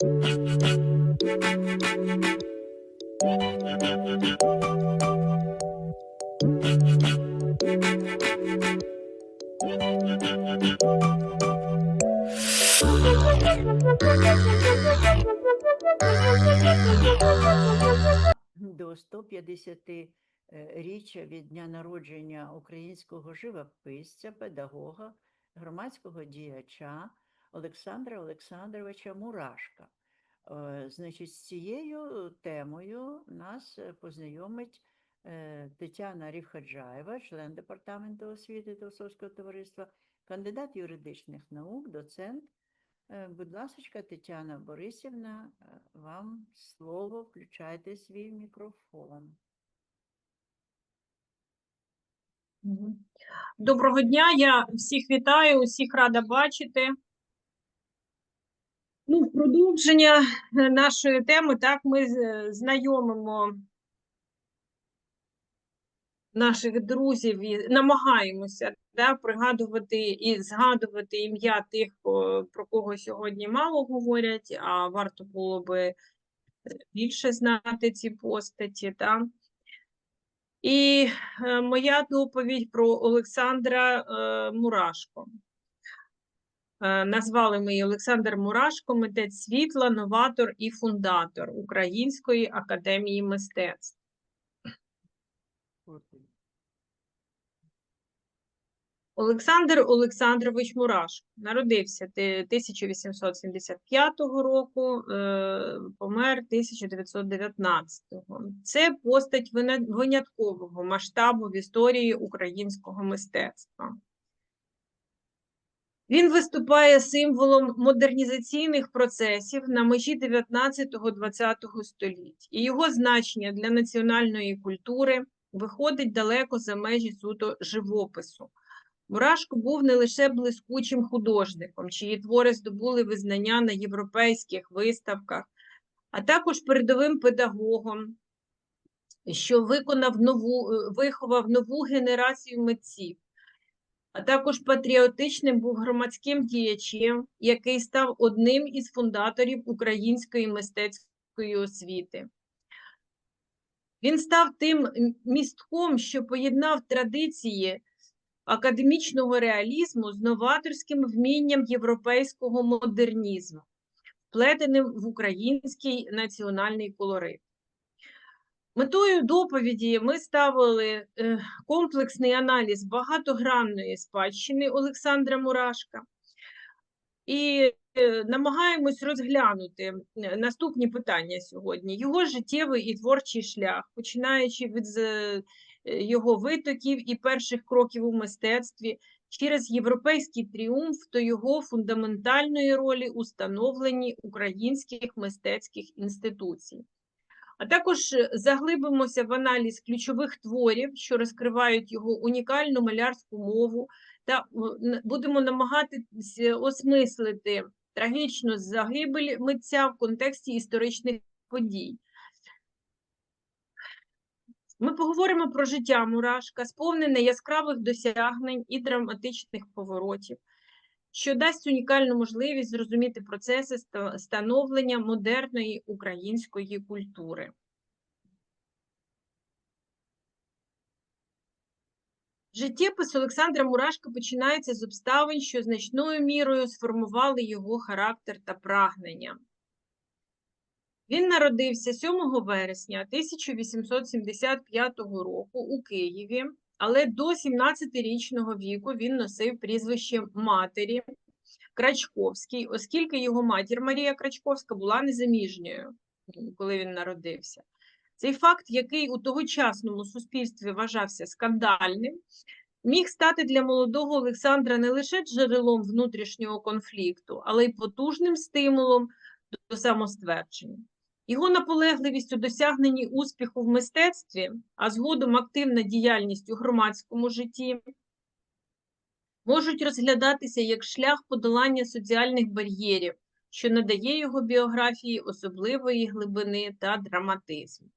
до 150-річчя від дня народження українського живописця, педагога, громадського діяча Олександра Олександровича Мурашка. Е, Значить, з цією темою нас е, познайомить е, Тетяна Рівхаджаєва, член департаменту освіти Тосовського товариства, кандидат юридичних наук, доцент. Будь ласка, Тетяна Борисівна, вам слово, включайте свій мікрофон. Доброго дня, я всіх вітаю, усіх рада бачити. Ну, в продовження е, нашої теми, так, ми знайомимо наших друзів і намагаємося да, пригадувати і згадувати ім'я тих, про кого сьогодні мало говорять, а варто було би е, більше знати ці постаті. Так. І е, моя доповідь про Олександра е, Мурашко. Е, Назвали ми її Олександр Мурашко, митець світла, новатор і фундатор Української академії мистецтв. Олександр Олександрович Мурашко народився 1875 року, е, помер 1919-го. Це постать виняткового масштабу в історії українського мистецтва. Він виступає символом модернізаційних процесів на межі 19-20 століть, і його значення для національної культури виходить далеко за межі суто живопису. Мурашко був не лише блискучим художником, чиї твори здобули визнання на європейських виставках, а також передовим педагогом, що виконав нову, е, виховав нову генерацію митців, а також патріотичним був громадським діячем, який став одним із фундаторів української мистецької освіти. Він став тим містком, що поєднав традиції академічного реалізму з новаторським вмінням європейського модернізму, вплетеним в український національний колорит. Метою доповіді ми ставили е, комплексний аналіз багатогранної спадщини Олександра Мурашка і е, намагаємось розглянути е, наступні питання сьогодні: його життєвий і творчий шлях, починаючи від його витоків і перших кроків у мистецтві через європейський тріумф до його фундаментальної ролі у становленні українських мистецьких інституцій. А також е, заглибимося в аналіз ключових творів, що розкривають його унікальну малярську мову, та е, будемо намагатися осмислити трагічну загибель митця в контексті історичних подій. Ми поговоримо про життя Мурашка, сповнене яскравих досягнень і драматичних поворотів, що дасть унікальну можливість зрозуміти процеси становлення модерної української культури. Життєпис Олександра Мурашка починається з обставин, що значною мірою сформували його характер та прагнення. Він народився 7 вересня 1875 року у Києві, але до 17-річного віку він носив прізвище матері Крачковський, оскільки його матір Марія Крачковська була незаміжньою, коли він народився. Цей факт, який у тогочасному суспільстві вважався скандальним, міг стати для молодого Олександра не лише джерелом внутрішнього конфлікту, але й потужним стимулом до самоствердження. Його наполегливість у досягненні успіху в мистецтві, а згодом активна діяльність у громадському житті, можуть розглядатися як шлях подолання соціальних бар'єрів, що надає його біографії особливої глибини та драматизму.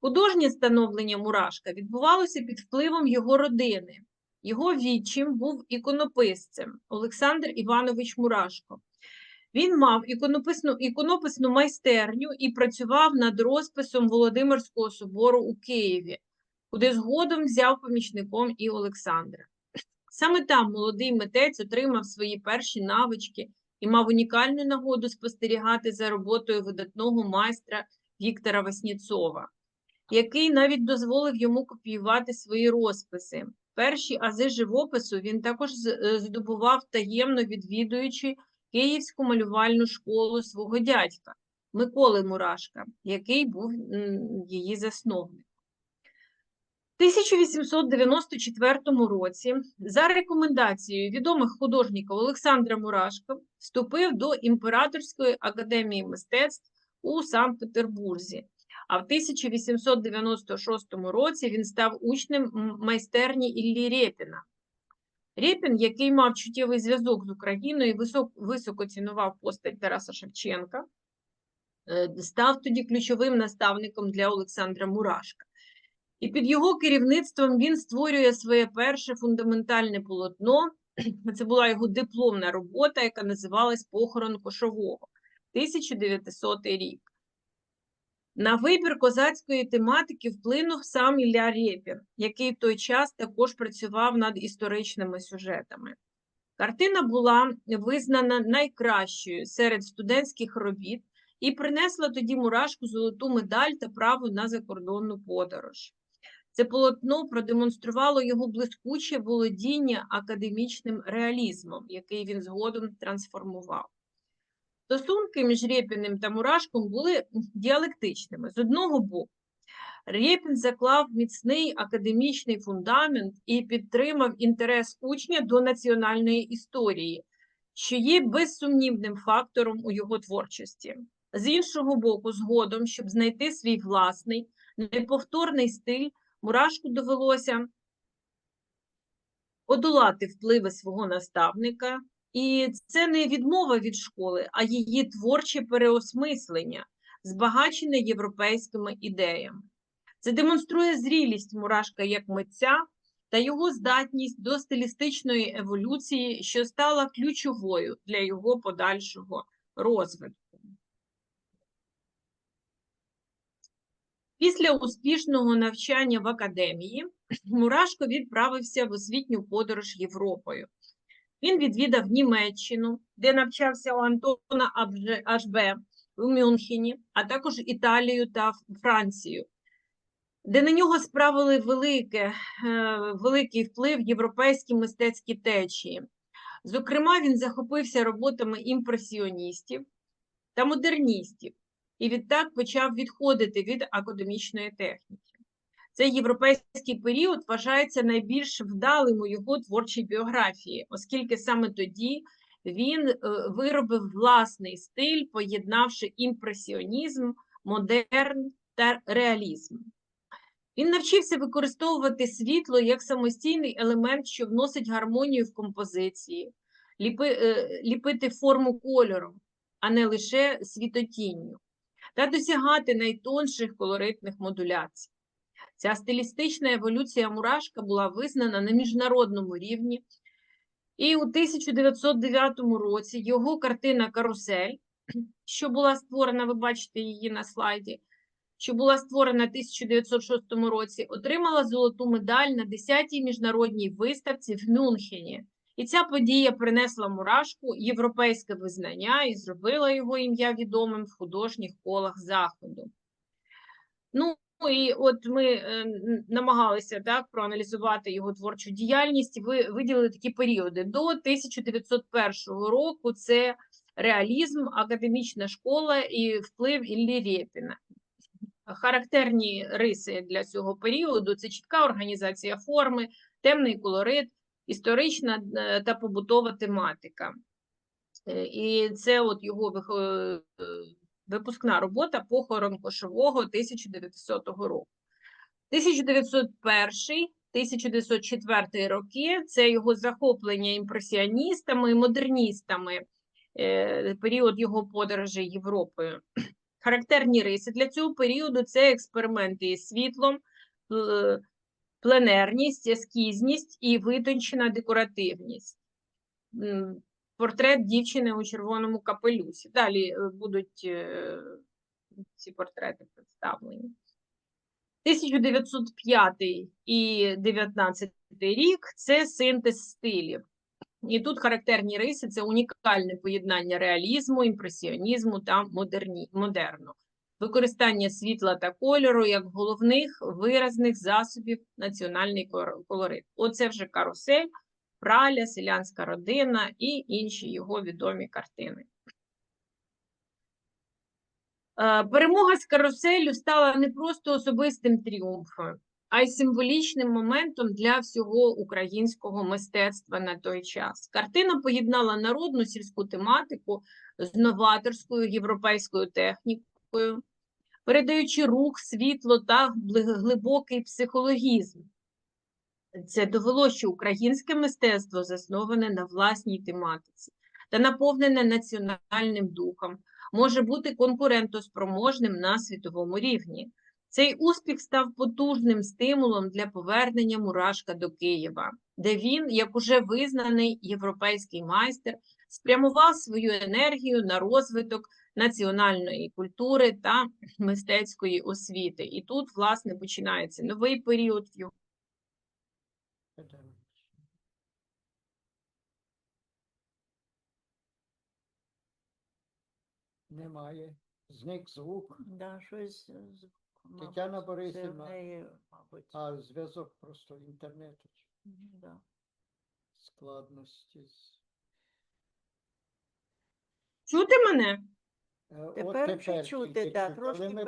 Художнє становлення Мурашка відбувалося під впливом його родини. Його відчим був іконописцем Олександр Іванович Мурашко. Він мав іконописну, іконописну майстерню і працював над розписом Володимирського собору у Києві, куди згодом взяв помічником і Олександра. Саме там молодий митець отримав свої перші навички і мав унікальну нагоду спостерігати за роботою видатного майстра Віктора Васніцова, який навіть дозволив йому копіювати свої розписи. Перші ази живопису він також е, здобував таємно відвідуючи Київську малювальну школу свого дядька Миколи Мурашка, який був її засновник. В 1894 році за рекомендацією відомих художників Олександра Мурашка вступив до Імператорської академії мистецтв у Санкт-Петербурзі. А в 1896 році він став учнем майстерні Іллі Рєпіна. Рєпін, який мав чуттєвий зв'язок з Україною і висок, високо цінував постать Тараса Шевченка, е, став тоді ключовим наставником для Олександра Мурашка. І під його керівництвом він створює своє перше фундаментальне полотно. Це була його дипломна робота, яка називалась Похорон кошового, 1900 рік. На вибір козацької тематики вплинув сам Ілля Рєпін, який в той час також працював над історичними сюжетами. Картина була визнана найкращою серед студентських робіт і принесла тоді Мурашку золоту медаль та право на закордонну подорож. Це полотно продемонструвало його блискуче володіння академічним реалізмом, який він згодом трансформував. Стосунки між Рєпіним та Мурашком були діалектичними. З одного боку, Рєпін заклав міцний академічний фундамент і підтримав інтерес учня до національної історії, що є безсумнівним фактором у його творчості. З іншого боку, згодом, щоб знайти свій власний, неповторний стиль, Мурашку довелося подолати впливи свого наставника, і це не відмова від школи, а її творче переосмислення, збагачене європейськими ідеями. Це демонструє зрілість Мурашка як митця та його здатність до стилістичної еволюції, що стала ключовою для його подальшого розвитку. Після успішного навчання в академії Мурашко відправився в освітню подорож Європою. Він відвідав Німеччину, де навчався у Антона Ашбе у Мюнхені, а також Італію та Францію, де на нього справили велике, е, великий вплив європейські мистецькі течії. Зокрема, він захопився роботами імпресіоністів та модерністів і відтак почав відходити від академічної техніки. Цей європейський період вважається найбільш вдалим у його творчій біографії, оскільки саме тоді він е, виробив власний стиль, поєднавши імпресіонізм, модерн та реалізм. Він навчився використовувати світло як самостійний елемент, що вносить гармонію в композиції, ліпи, е, ліпити форму кольором, а не лише світотінню, та досягати найтонших колоритних модуляцій. Ця стилістична еволюція Мурашка була визнана на міжнародному рівні, і у 1909 році його картина Карусель, що була створена, ви бачите її на слайді, що була створена в 1906 році, отримала золоту медаль на 10-й міжнародній виставці в Мюнхені. І ця подія принесла Мурашку європейське визнання і зробила його ім'я відомим в художніх колах Заходу. Ну, і от ми е, намагалися так проаналізувати його творчу діяльність. Ви виділили такі періоди до 1901 року. Це реалізм, академічна школа і вплив Іллі Рєпіна. Характерні риси для цього періоду це чітка організація форми, темний колорит, історична е, та побутова тематика. Е, І це от його е, випускна робота похорон кошового 1900 року. 1901-1904 роки це його захоплення імпресіоністами і модерністами, е, період його подорожей Європою. Характерні риси для цього періоду це експерименти із світлом, пленерність, ескізність і витончена декоративність. Портрет дівчини у червоному капелюсі. Далі е, будуть ці портрети представлені. 1905 і 19 рік це синтез стилів. І тут характерні риси це унікальне поєднання реалізму, імпресіонізму та модерні... модерну. Використання світла та кольору як головних виразних засобів національний колорит. Оце вже карусель, праля, селянська родина і інші його відомі картини. Е, Перемога з каруселю стала не просто особистим тріумфом, а й символічним моментом для всього українського мистецтва на той час. Картина поєднала народну сільську тематику з новаторською європейською технікою, передаючи рух, світло та глибокий психологізм. Це довело, що українське мистецтво засноване на власній тематиці та наповнене національним духом, може бути конкурентоспроможним на світовому рівні. Цей успіх став потужним стимулом для повернення Мурашка до Києва, де він, як уже визнаний європейський майстер, спрямував свою енергію на розвиток національної культури та мистецької освіти. І тут, власне, починається новий період в його Немає. Зник звук, Да, щось з- мабуть, Тетяна це в Борисівна. неї, мабуть, а зв'язок просто інтернету. Мгм, да. Складності. з- Чути мене? Е, от Тепер вже чути, тільки да, чути, трошки ми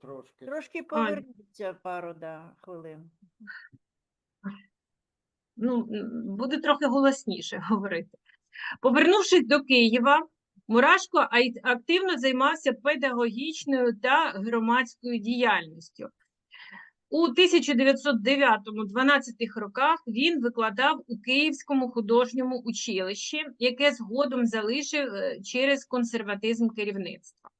Трошки. Трошки поверніться пару да, хвилин. Ну, м, буду трохи голосніше говорити. Повернувшись до Києва, Мурашко активно займався педагогічною та громадською діяльністю. У 1909-12 роках він викладав у Київському художньому училищі, яке згодом залишив е, через консерватизм керівництва,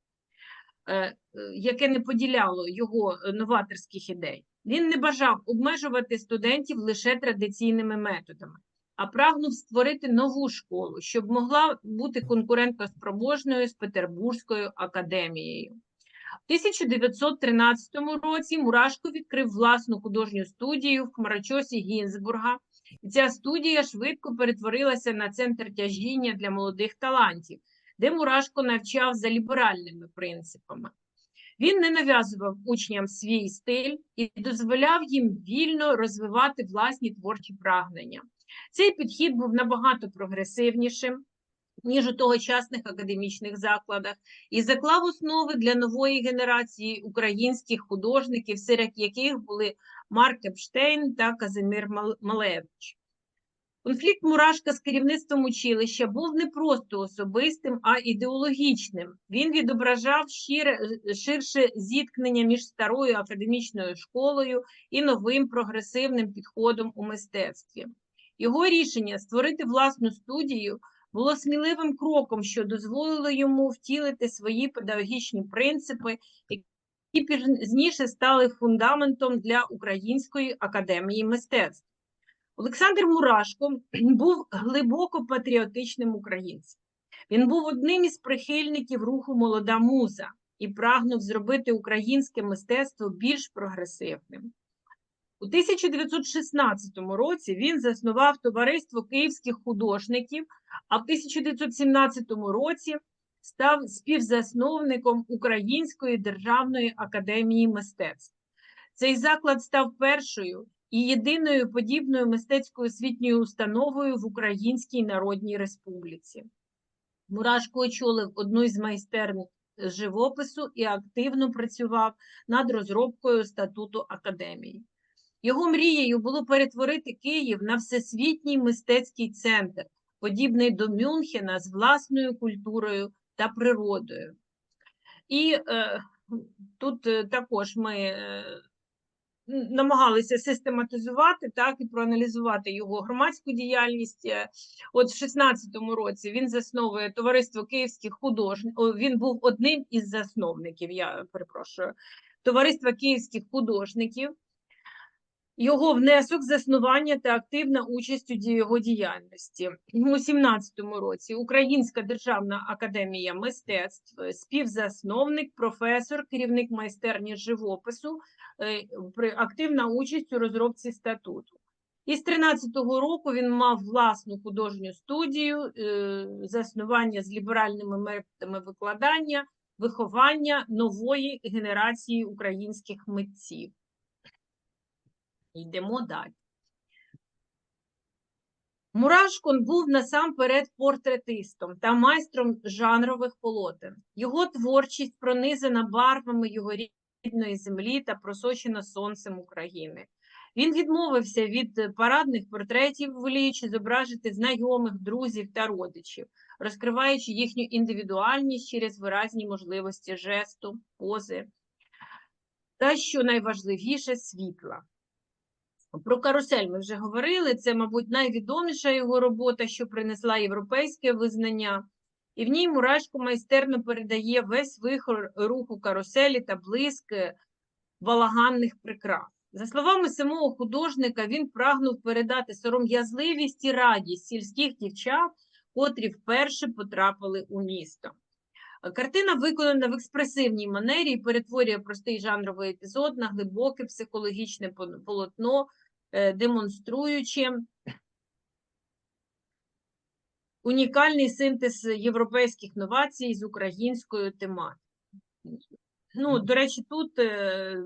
е, е, яке не поділяло його новаторських ідей. Він не бажав обмежувати студентів лише традиційними методами, а прагнув створити нову школу, щоб могла бути конкурентоспроможною з Петербурзькою академією. У 1913 році Мурашко відкрив власну художню студію в хмарочосі Гінзбурга. І ця студія швидко перетворилася на центр тяжіння для молодих талантів, де Мурашко навчав за ліберальними принципами. Він не нав'язував учням свій стиль і дозволяв їм вільно розвивати власні творчі прагнення. Цей підхід був набагато прогресивнішим, ніж у тогочасних академічних закладах, і заклав основи для нової генерації українських художників, серед яких були Марк Епштейн та Казимир Мал- Малевич. Конфлікт Мурашка з керівництвом училища був не просто особистим, а ідеологічним. Він відображав щире, ширше зіткнення між старою академічною школою і новим прогресивним підходом у мистецтві. Його рішення створити власну студію було сміливим кроком, що дозволило йому втілити свої педагогічні принципи, які пізніше стали фундаментом для Української академії мистецтв. Олександр Мурашко був глибоко патріотичним українцем. Він був одним із прихильників руху Молода муза і прагнув зробити українське мистецтво більш прогресивним. У 1916 році він заснував товариство київських художників, а в 1917 році став співзасновником Української державної академії мистецтв. Цей заклад став першою і єдиною подібною мистецькою освітньою установою в Українській Народній Республіці. Мурашко очолив одну із майстерень живопису і активно працював над розробкою статуту академії. Його мрією було перетворити Київ на всесвітній мистецький центр, подібний до Мюнхена з власною культурою та природою. І е, тут е, також ми е, намагалися систематизувати так і проаналізувати його громадську діяльність. Е, От в 16-му році він засновує товариство київських художників. Він був одним із засновників. Я перепрошую, товариства київських художників. Його внесок, заснування та активна участь у його діяльності. У 17-му році Українська державна академія мистецтв, е, співзасновник, професор, керівник майстерні живопису, е, активна участь у розробці статуту. І з 13-го року він мав власну художню студію, е, заснування з ліберальними методами викладання, виховання нової генерації українських митців. Йдемо далі. Мурашкін був насамперед портретистом та майстром жанрових полотен. Його творчість пронизана барвами його рідної землі та просочена сонцем України. Він відмовився від парадних портретів, воліючи зображити знайомих, друзів та родичів, розкриваючи їхню індивідуальність через виразні можливості жесту, пози та, що найважливіше, світла. Про карусель ми вже говорили. Це, мабуть, найвідоміша його робота, що принесла європейське визнання. І в ній Мурашко майстерно передає весь вихор руху каруселі та блиск балаганних прикрас. За словами самого художника, він прагнув передати сором'язливість і радість сільських дівчат, котрі вперше потрапили у місто. Картина виконана в експресивній манері і перетворює простий жанровий епізод на глибоке психологічне полотно, демонструючи унікальний синтез європейських новацій з українською тематикою. Ну, до речі, тут е,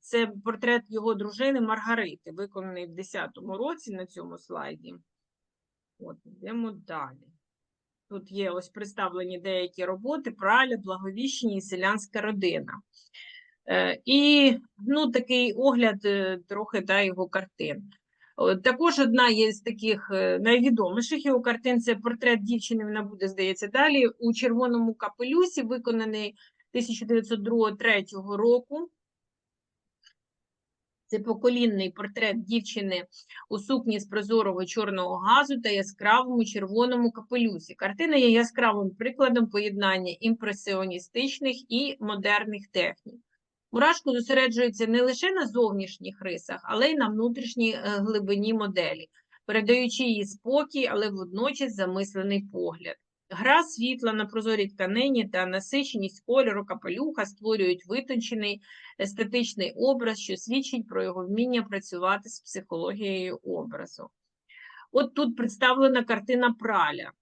це портрет його дружини Маргарити, виконаний в 10-му році на цьому слайді. От, йдемо далі. Тут є ось представлені деякі роботи Праля, Благовіщення і селянська родина. Е, І ну, такий огляд е, трохи да, його картин. Також одна є з таких е, найвідоміших його картин це портрет дівчини, вона буде, здається, далі у червоному капелюсі, виконаний 1902-1903 року. Це поколінний портрет дівчини у сукні з прозорого чорного газу та яскравому червоному капелюсі. Картина є яскравим прикладом поєднання імпресіоністичних і модерних технік. Мурашко зосереджується не лише на зовнішніх рисах, але й на внутрішній е, глибині моделі, передаючи її спокій, але водночас замислений погляд. Гра світла на прозорій тканині та насиченість кольору капелюха створюють витончений естетичний образ, що свідчить про його вміння працювати з психологією образу. От тут представлена картина праля.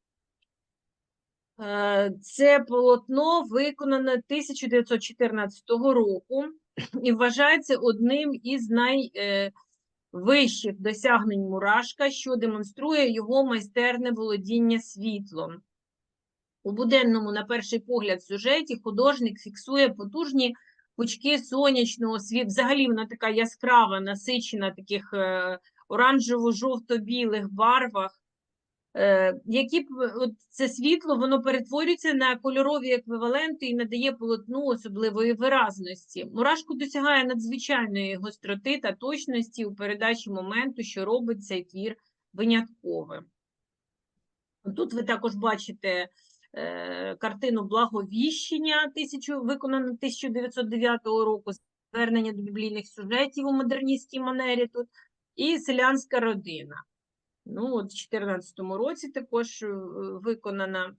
Е, Це полотно виконане 1914 року і вважається одним із найвищих досягнень Мурашка, що демонструє його майстерне володіння світлом. У буденному, на перший погляд, сюжеті художник фіксує потужні пучки сонячного світла. Взагалі вона така яскрава, насичена, таких е, оранжево-жовто-білих барвах. Е, які от це світло воно перетворюється на кольорові еквіваленти і надає полотну особливої виразності. Мурашко досягає надзвичайної гостроти та точності у передачі моменту, що робить цей твір винятковим. Тут ви також бачите е, картину Благовіщення, виконану 1909 року, звернення до біблійних сюжетів у модерністській манері тут, і селянська родина. Ну, от в 2014 році також е, виконана.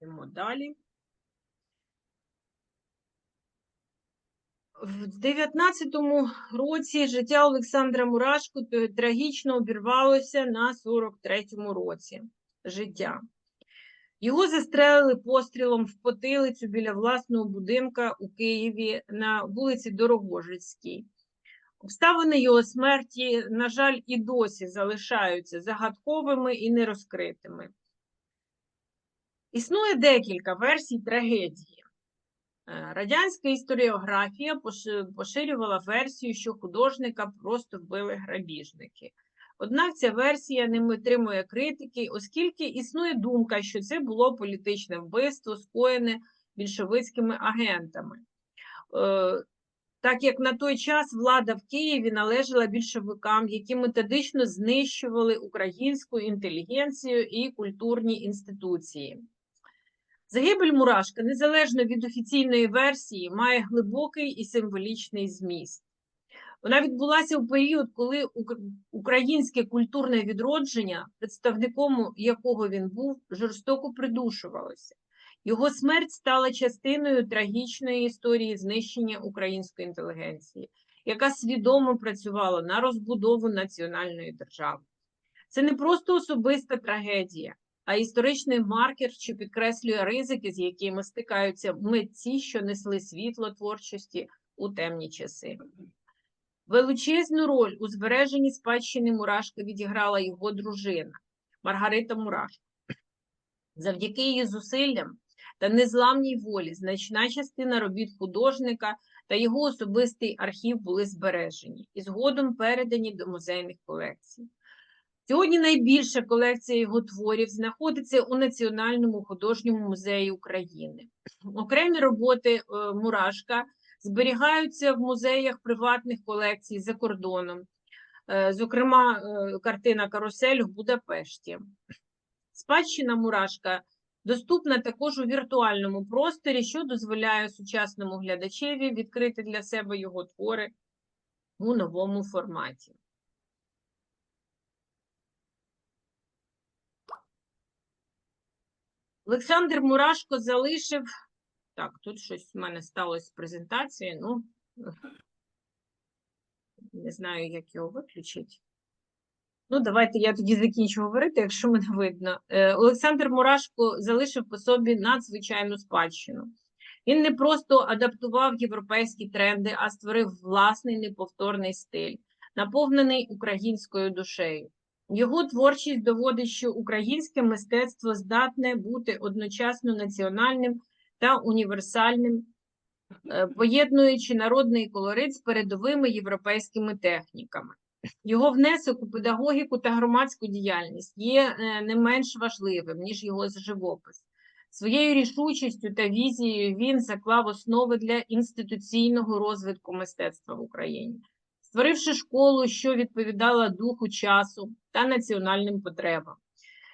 Йдемо далі. В 19 році життя Олександра Мурашко трагічно обірвалося на 43-му році життя. Його застрелили пострілом в потилицю біля власного будинка у Києві на вулиці Дорогожицькій. Обставини його смерті, на жаль, і досі залишаються загадковими і нерозкритими. Існує декілька версій трагедії. Е, Радянська історіографія поширювала версію, що художника просто вбили грабіжники. Однак ця версія не витримує критики, оскільки існує думка, що це було політичне вбивство, скоєне більшовицькими агентами. Так як на той час влада в Києві належала більшовикам, які методично знищували українську інтелігенцію і культурні інституції. Загибель Мурашка, незалежно від офіційної версії, має глибокий і символічний зміст. Вона відбулася в період, коли українське культурне відродження, представником якого він був, жорстоко придушувалося. Його смерть стала частиною трагічної історії знищення української інтелігенції, яка свідомо працювала на розбудову національної держави. Це не просто особиста трагедія, а історичний маркер, що підкреслює ризики, з якими стикаються митці, що несли світло творчості у темні часи. Величезну роль у збереженні спадщини Мурашка відіграла його дружина Маргарита Мурашко. Завдяки її зусиллям та незламній волі значна частина робіт художника та його особистий архів були збережені і згодом передані до музейних колекцій. Сьогодні найбільша колекція його творів знаходиться у Національному художньому музеї України. Окремі роботи е, Мурашка зберігаються в музеях приватних колекцій за кордоном, е, зокрема, е, картина Карусель в Будапешті. Спадщина Мурашка доступна також у віртуальному просторі, що дозволяє сучасному глядачеві відкрити для себе його твори у новому форматі. Олександр Мурашко залишив. Так, тут щось в мене сталося з презентацією. Ну, не знаю, як його виключити. Ну, давайте я тоді закінчу говорити, якщо мене видно. Е, Олександр Мурашко залишив по собі надзвичайну спадщину. Він не просто адаптував європейські тренди, а створив власний неповторний стиль, наповнений українською душею. Його творчість доводить, що українське мистецтво здатне бути одночасно національним та універсальним, е, поєднуючи народний колорит з передовими європейськими техніками. Його внесок у педагогіку та громадську діяльність є е, не менш важливим, ніж його живопис. Своєю рішучістю та візією він заклав основи для інституційного розвитку мистецтва в Україні, створивши школу, що відповідала духу часу та національним потребам.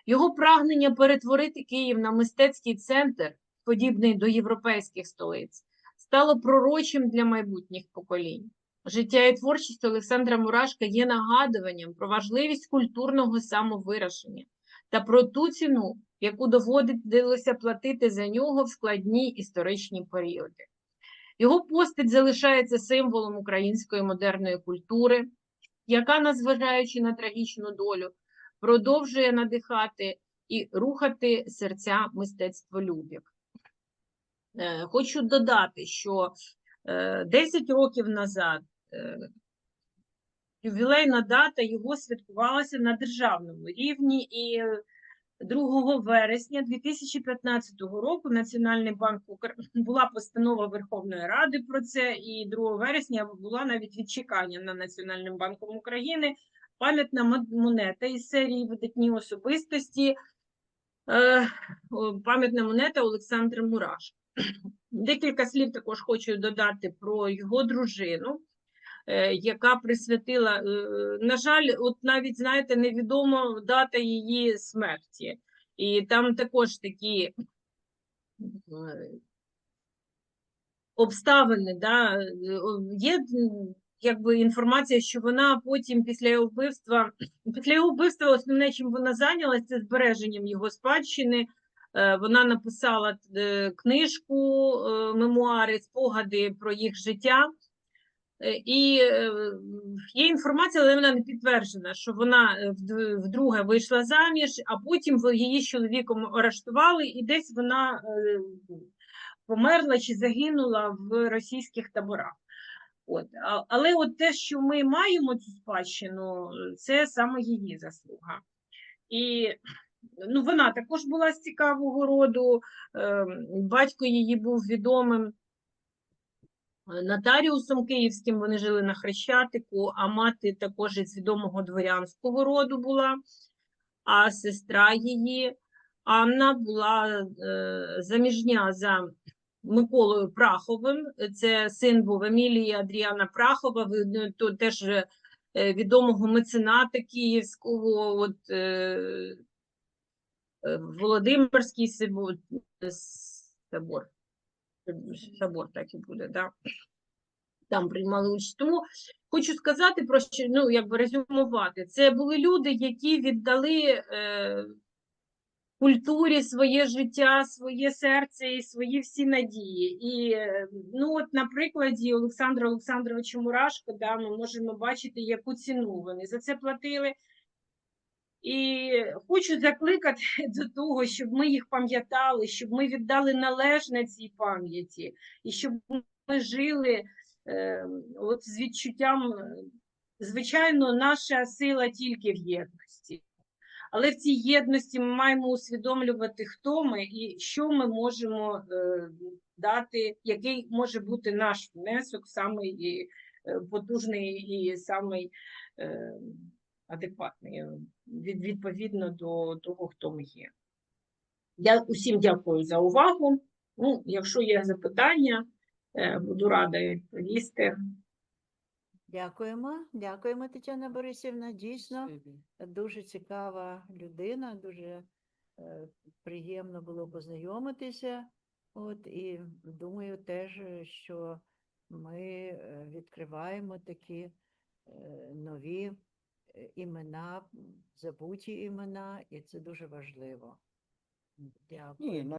Його прагнення перетворити Київ на мистецький центр, подібний до європейських столиць, стало пророчим для майбутніх поколінь. Життя і творчість Олександра Мурашка є нагадуванням про важливість культурного самовираження та про ту ціну, яку доводилося платити за нього в складні історичні періоди. Його постать залишається символом української модерної культури, яка, незважаючи на трагічну долю, продовжує надихати і рухати серця мистецтволюбів. Е, Хочу додати, що е, 10 років назад е, ювілейна дата його святкувалася на державному рівні, і 2 вересня 2015 року Національний банк була постанова Верховної Ради про це, і 2 вересня була навіть відчекання на Національним банком України пам'ятна монета із серії видатні особистості. е, Пам'ятна монета Олександра Мурашко. Декілька слів також хочу додати про його дружину, е, яка присвятила, е, на жаль, от навіть знаєте, невідома дата її смерті. І там також такі е, обставини, да, е, є якби інформація, що вона потім після його вбивства, після його вбивства основне, чим вона зайнялася, це збереженням його спадщини. Е, Вона написала е, книжку, е, мемуари, спогади про їх життя. Е, І е, є інформація, але вона не підтверджена, що вона е, вдруге вийшла заміж, а потім її з чоловіком арештували, і десь вона померла чи загинула в російських таборах. От. Але от те, що ми маємо цю спадщину, це саме її заслуга. І ну, вона також була з цікавого роду. ем, Батько її був відомим нотаріусом київським, вони жили на Хрещатику, а мати також із відомого дворянського роду була, а сестра її Анна була е, заміжня за Миколою Праховим. Це син був Емілії Адріана Прахова, ну, то теж е, відомого мецената київського. От, е, е, Володимирський собор, собор, так і буде, да. там приймали. Тому хочу сказати про що, ну, якби резюмувати. Це були люди, які віддали е, культурі своє життя, своє серце і свої всі надії. І е, ну, от на прикладі Олександра Олександровича Мурашко, да, ми можемо бачити, яку ціну вони за це платили. І хочу закликати до того, щоб ми їх пам'ятали, щоб ми віддали належне цій пам'яті, і щоб ми жили е, от з відчуттям, е, звичайно, наша сила тільки в єдності. Але в цій єдності ми маємо усвідомлювати, хто ми і що ми можемо е, дати, який може бути наш внесок, самий е, потужний і самий е, адекватний, відповідно до того, хто ми є. Я усім дякую за увагу. Ну, якщо є запитання, е, буду рада відповісти. Дякуємо, дякуємо, Тетяна Борисівна. Дійсно, дуже цікава людина, дуже е, приємно було познайомитися. От, і думаю теж, що ми е, відкриваємо такі нові імена, забуті імена, і це дуже важливо. Дякую. Ні,